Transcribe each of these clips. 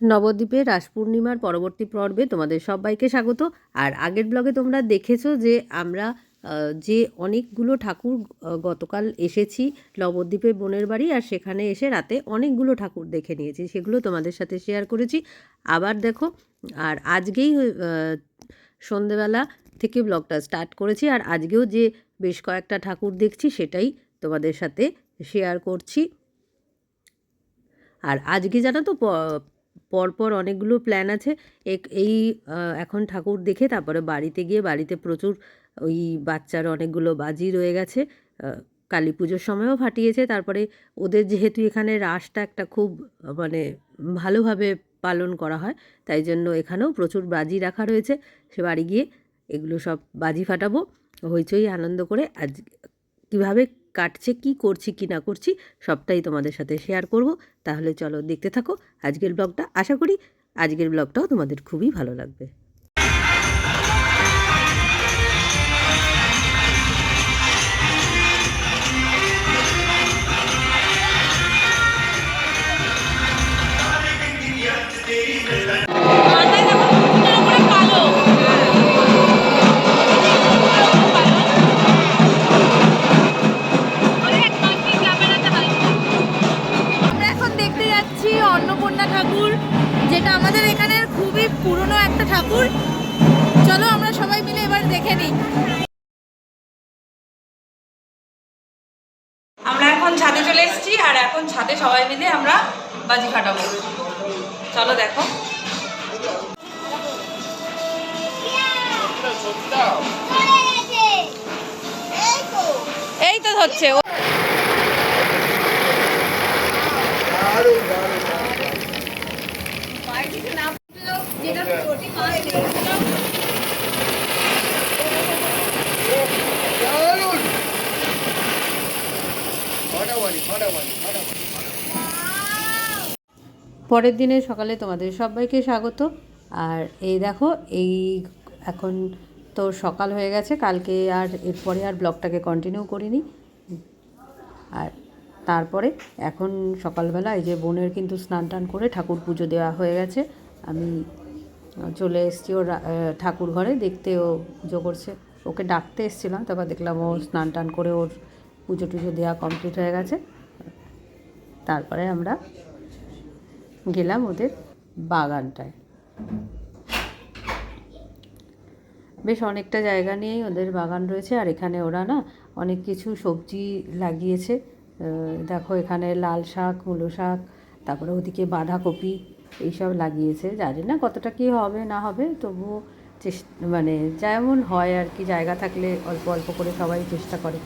নবদ্বীপে রাস পূর্ণিমার পরবর্তী পর্বে তোমাদের সবাইকে স্বাগত। আর আগের ব্লগে তোমরা দেখেছ যে আমরা যে অনেকগুলো ঠাকুর গতকাল এসেছি নবদ্বীপে বোনের বাড়ি আর সেখানে এসে রাতে অনেকগুলো ঠাকুর দেখে নিয়েছি, সেগুলো তোমাদের সাথে শেয়ার করেছি। আবার দেখো, আর আজকেই সন্ধেবেলা থেকে ব্লগটা স্টার্ট করেছি আর আজকেও যে বেশ কয়েকটা ঠাকুর দেখছি সেটাই তোমাদের সাথে শেয়ার করছি। আর আজকে জানো তো পরপর অনেকগুলো প্ল্যান আছে। এই এখন ঠাকুর দেখে তারপরে বাড়িতে গিয়ে বাড়িতে প্রচুর ওই বাচ্চার অনেকগুলো বাজি রয়ে গেছে। কালী পুজোর সময়ও ফাটিয়েছে। তারপরে ওদের যেহেতু এখানে রাসটা একটা খুব মানে ভালোভাবে পালন করা হয়, তাই জন্য এখানেও প্রচুর বাজি রাখা রয়েছে। সে বাড়ি গিয়ে এগুলো সব বাজি ফাটাবো। হইচই আনন্দ করে আজ, কীভাবে কাটছে, কি করছি, কি না করছি, সবটাই তোমাদের সাথে শেয়ার করব। তাহলে চলো দেখতে থাকো আজকের ব্লগটা আশা করি আজকের ব্লগটাও তোমাদের খুবই ভালো লাগবে। এখন ছাদে চলে এসেছি, আর এখন ছাদে সবাই মিলে আমরা বাজি ফাটাবো। চলো দেখো। এই তো হচ্ছে পরের দিনে সকালে তোমাদের সবাইকে স্বাগত। আর এই দেখো, এই এখন তো সকাল হয়ে গেছে, কালকে আর এরপরে আর ব্লগটাকে কন্টিনিউ করিনি। আর তারপরে এখন সকালবেলা এই যে বোনের কিন্তু স্নান টান করে ঠাকুর পুজো দেওয়া হয়ে গেছে। আমি চলে এসেছি ওর ঠাকুর ঘরে, দেখতে ও পুজো করছে। ওকে ডাকতে এসেছিলাম, তারপর দেখলাম ও স্নান টান করে ওর পুজো টুজো দেওয়া কমপ্লিট হয়ে গেছে। তারপরে আমরা গেলাম ওদের বাগানটায়। বেশ অনেকটা জায়গা নিয়েই ওদের বাগান রয়েছে, আর এখানে ওরা না অনেক কিছু সবজি লাগিয়েছে। দেখো এখানে লাল শাক, মূলো শাক, তারপরে ওদিকে বাঁধাকপি এইসব লাগিয়েছে। জানি না কতটা কি হবে, না হবে, তবুও চেষ্টা মানে যেমন হয় আর কি, জায়গা থাকলে অল্প অল্প করে সবাই চেষ্টা করে।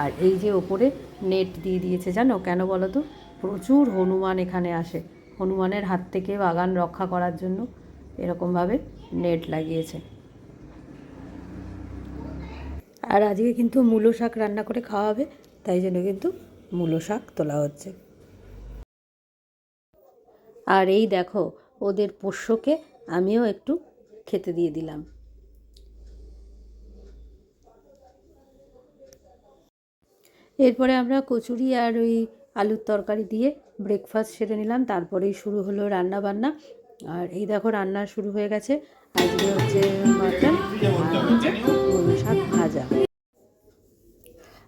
আর এই যে ওপরে নেট দিয়ে দিয়েছে, জানো কেন বলো তো? প্রচুর হনুমান এখানে আসে। হনুমানের হাত থেকে বাগান রক্ষা করার জন্য এরকমভাবে নেট লাগিয়েছে। আর আজকে কিন্তু মূলো শাক রান্না করে খাওয়া হবে তাই জন্য কিন্তু মূলো শাক তোলা হচ্ছে। আর এই দেখো, ওদের পোষ্যকে আমিও একটু খেতে দিয়ে দিলাম। এরপরে আমরা কচুরি আর ওই আলুর তরকারি দিয়ে ব্রেকফাস্ট সেরে নিলাম, তারপরেই শুরু হলো রান্না বান্না। আর এই দেখো রান্না শুরু হয়ে গেছে। আজকে হচ্ছে মাটন শাক ভাজা।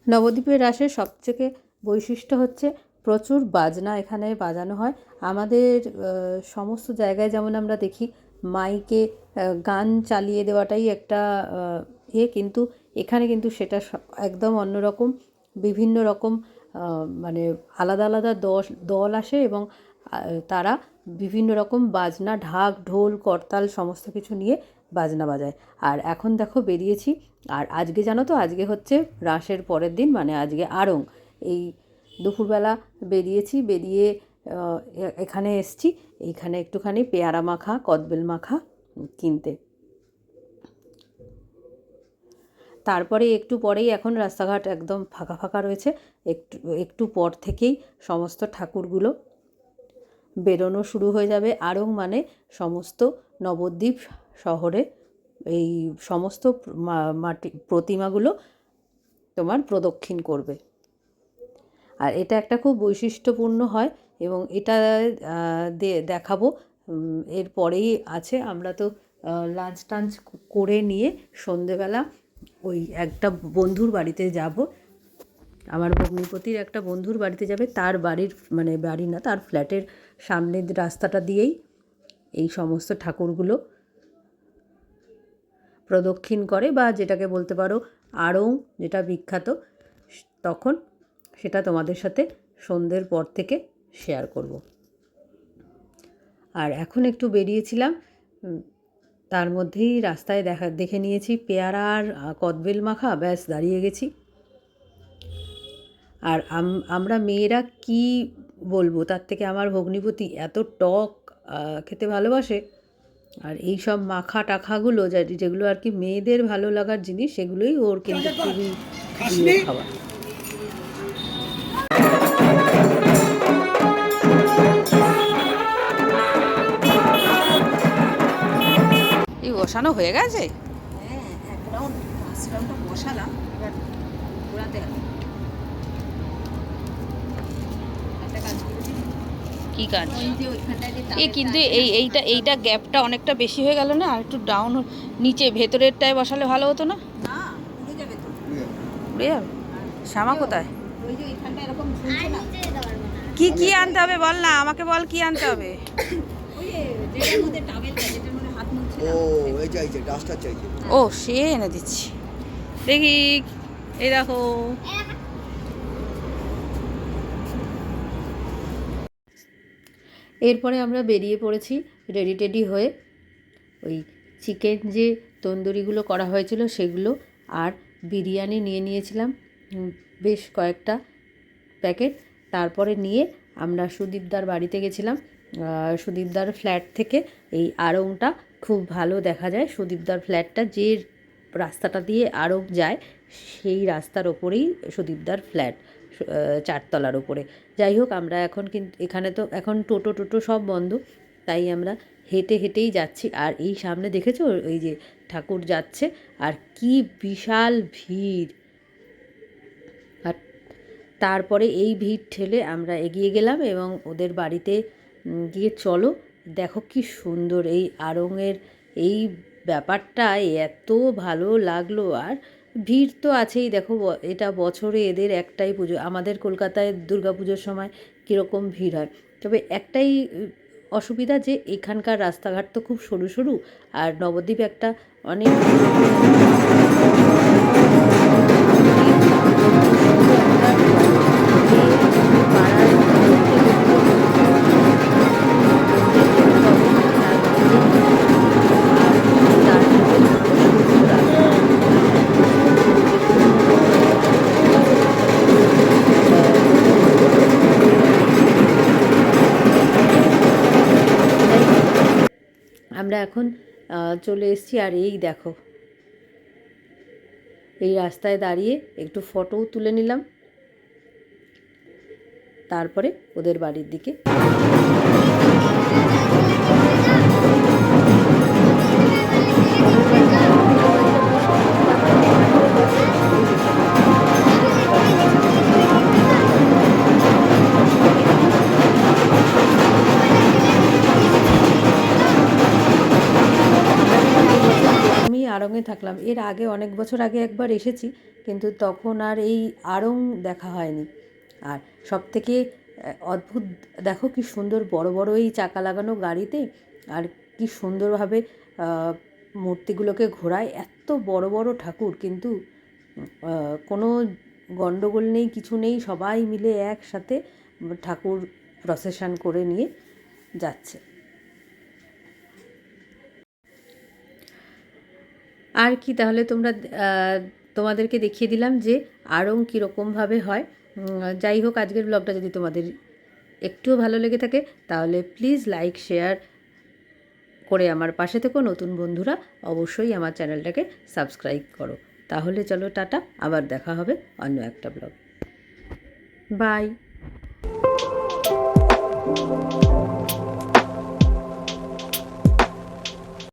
নবদ্বীপের রাসের সবথেকে বৈশিষ্ট্য হচ্ছে প্রচুর বাজনা এখানে বাজানো হয়। আমাদের সমস্ত জায়গায় যেমন আমরা দেখি, মাইকে গান চালিয়ে দেওয়াটাই একটা এ, কিন্তু এখানে কিন্তু সেটা একদম অন্যরকম, বিভিন্ন রকম মানে আলাদা আলাদা দশ, দল আসে এবং তারা বিভিন্ন রকম বাজনা, ঢাক, ঢোল, করতাল সমস্ত কিছু নিয়ে বাজনা বাজায়। আর এখন দেখো বেরিয়েছি, আর আজকে জানো তো, আজকে হচ্ছে রাসের পরের দিন মানে আজকে আড়ং। এই দুপুরবেলা বেরিয়েছি, বেরিয়ে এখানে এসছি এইখানে একটুখানি পেয়ারা মাখা, কদবেল মাখা কিনতে। তারপরে একটু পরেই এখন রাস্তাঘাট একদম ফাঁকা ফাঁকা রয়েছে। একটু একটু পর থেকেই সমস্ত ঠাকুরগুলো বেরোনো শুরু হয়ে যাবে। আরং মানে সমস্ত নবদ্বীপ শহরে এই সমস্ত মাটি প্রতিমাগুলো তোমার প্রদক্ষিণ করবে। আর এটা একটা খুব বৈশিষ্ট্যপূর্ণ হয় এবং এটা দেখাবো। উম, এর পরেই আছে। আমরা তো লাঞ্চ টাঞ্চ করে নিয়ে সন্ধেবেলা ওই একটা বন্ধুর বাড়িতে যাব। আমার ভগ্নিপতির একটা বন্ধুর বাড়িতে যাবে। তার বাড়ির মানে বাড়ি না, তার ফ্ল্যাটের সামনের রাস্তাটা দিয়েই এই সমস্ত ঠাকুরগুলো প্রদক্ষিণ করে বা যেটাকে বলতে পারো আড়ং, যেটা বিখ্যাত, তখন সেটা তোমাদের সাথে সন্ধ্যের পর থেকে শেয়ার করব। আর এখন একটু বেরিয়েছিলাম তার মধ্যেই রাস্তায় দেখা দেখে নিয়েছি পেয়ারা আর কদবেল মাখা ব্যাস দাঁড়িয়ে গেছি। আর আম- আমরা মেয়েরা কি বলব? তার থেকে আমার ভগ্নিপতি এত টক খেতে ভালোবাসে। আর এই সব মাখা টাখাগুলো যেগুলো আর কি মেয়েদের ভালো লাগার জিনিস সেগুলোই ওর কিন্তু খুবই খাবার। বসানো হয়ে গেছে? হ্যাঁ এক রাউন্ড ফার্স্ট রাউন্ডটা বসালাম এবার ঘোরাতে হবে। একটা কাজ করেছি কি কাজ? ওই যে ওইখানটায় যে এ কিন্তু এই এইটা এইটা গ্যাপটা অনেকটা বেশি হয়ে গেল না? আর একটু ডাউন নিচে ভেতরেরটায় বসালে ভালো হতো না? উড়ে যাবে শ্যামা কোথায়? ওই যে ওইখানটা এরকম ঝুলছে না। কি কি আনতে হবে বল না আমাকে বল কি আনতে হবে? চাইছে ডাস্টার চাইছে। ও, সে এনে দিচ্ছি। দেখি, এই দেখো। এরপরে আমরা বেরিয়ে পড়েছি রেডি টেডি হয়ে ওই চিকেন যে তন্দুরিগুলো করা হয়েছিল সেগুলো আর বিরিয়ানি নিয়ে নিয়েছিলাম বেশ কয়েকটা প্যাকেট। তারপরে নিয়ে আমরা সুদীপদার বাড়িতে গেছিলাম সুদীপদার ফ্ল্যাট থেকে এই আড়ংটা খুব ভালো দেখা যায়। সুদীপদার ফ্ল্যাটটা যে রাস্তাটা দিয়ে আড়ং যায়, সেই রাস্তার ওপরেই সুদীপদার ফ্ল্যাট চারতলার ওপরে। যাই হোক, আমরা এখন কিন্তু এখানে তো এখন টোটো টোটো সব বন্ধ, তাই আমরা হেঁটে হেঁটেই যাচ্ছি। আর এই সামনে দেখেছ? ওই যে ঠাকুর যাচ্ছে, আর কি বিশাল ভিড়! আর তারপরে এই ভিড় ঠেলে আমরা এগিয়ে গেলাম এবং ওদের বাড়িতে গিয়ে চলো দেখো কি সুন্দর এই আড়ংয়ের এই ব্যাপারটা এত ভালো লাগল। আর ভিড় তো আছেই, দেখো এটা বছরে এদের একটাই পুজো। আমাদের কলকাতায় পুজোর সময় কীরকম ভিড় হয়। তবে একটাই অসুবিধা যে এখানকার রাস্তাঘাট তো খুব সরু সরু, আর নবদ্বীপ একটা অনেক আমরা এখন চলে এসেছি। আর এই দেখো, এই রাস্তায় দাঁড়িয়ে একটু ফটোও তুলে নিলাম। তারপরে ওদের বাড়ির দিকে আড়ংয়ে থাকলাম। এর আগে অনেক বছর আগে একবার এসেছি, কিন্তু তখন আর এই আড়ং দেখা হয়নি। আর সব থেকে অদ্ভুত, দেখো কি সুন্দর বড় বড় এই চাকা লাগানো গাড়িতে, আর কি সুন্দরভাবে মূর্তিগুলোকে ঘোরায়। এত বড় বড় ঠাকুর, কিন্তু কোনো গণ্ডগোল নেই, কিছু নেই, সবাই মিলে একসাথে ঠাকুর প্রসেশন করে নিয়ে যাচ্ছে। আর কি, তাহলে তোমরা তোমাদেরকে দেখিয়ে দিলাম যে আড়ং কীরকমভাবে হয়। যাই হোক, আজকের ব্লগটা যদি তোমাদের একটুও ভালো লেগে থাকে, তাহলে প্লিজ লাইক, শেয়ার করে আমার পাশে থেকো। নতুন বন্ধুরা, অবশ্যই আমার চ্যানেলটাকে সাবস্ক্রাইব করো। তাহলে চলো, টাটা, আবার দেখা হবে অন্য একটা ব্লগ। বাই।